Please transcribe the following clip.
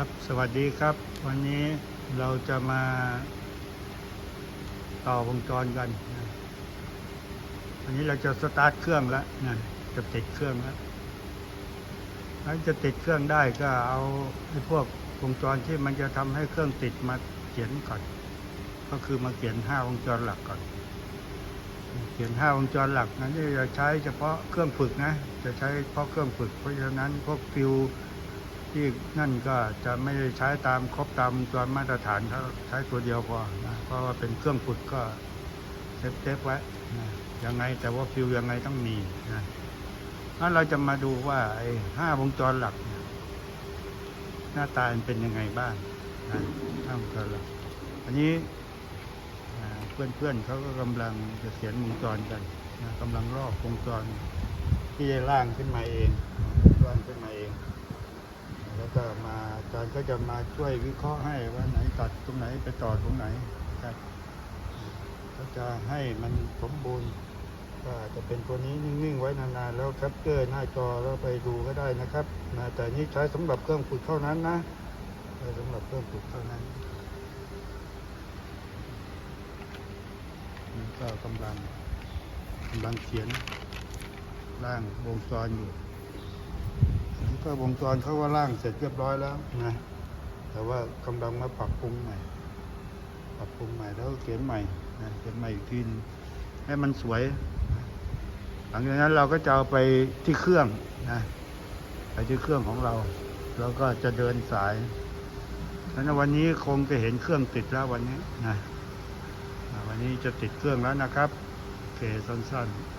ครับ สวัสดีครับ วันนี้เราจะมาต่อวงจรกันนะวันนี้เราจะสตาร์ทเครื่องแล้วนะจะติดเครื่องแล้วถ้าจะติดเครื่องได้ก็เอาไอ้พวกวงจรที่มันจะทำให้เครื่องติดมาเขียนก่อน ก็คือมาเขียนห้าวงจรหลักก่อน เขียนห้าวงจรหลักนั้นจะใช้เฉพาะเครื่องฝึกนะ จะใช้เฉพาะเครื่องฝึก เพราะฉะนั้นพวกฟิว ที่นั่นก็จะไม่ได้ใช้ตามครบตามวงจรมาตรฐานเขาใช้ตัวเดียวพอนะเพราะว่าเป็นเครื่องฝึกก็เซฟเซฟไว้นะยังไงแต่ว่าฟิวยังไงต้องมีนะถ้าเราจะมาดูว่าไอ้ห้าวงจรหลัก หน้าตาเป็นยังไงบ้างนะห้าวงจรหลักอันนี้เพื่อนเพื่อนๆเขาก็กำลังจะเขียนวงจรกันนะกำลังรอบวงจรที่จะร่างขึ้นมาเองร่างขึ้นมาเอง แล้วก็มาอาจารย์ก็จะมาช่วยวิเคราะห์ให้ว่าไหนตัดตรงไหนไปต่อตรงไหนครับ ก็จะให้มันสมบูรณ์ก็จะเป็นตัวนี้นิ่งๆไว้นานๆแล้วแคปเจอร์หน้าจอแล้วไปดูก็ได้นะครับนะแต่นี่ใช้สำหรับเครื่องฝึกเท่านั้นนะใช้สำหรับเครื่องฝึกเท่านั้นก็กำลังกำลังเขียนร่างวงจรอยู่ ก็วงจรเขาว่าร่างเสร็จเรียบร้อยแล้วนะแต่ว่ากำลังมาปรับปรุงใหม่ ปรับปรุงใหม่แล้วเขียนใหม่นะเขียนใหม่อีกทีนให้มันสวย หลังจากนั้นเราก็จะเอาไปที่เครื่องนะไปที่เครื่องของเรา แล้วก็จะเดินสายฉะนั้นวันนี้คงจะเห็นเครื่องติดแล้ววันนี้นะวันนี้จะติดเครื่องแล้วนะครับ โอเคสั้นๆ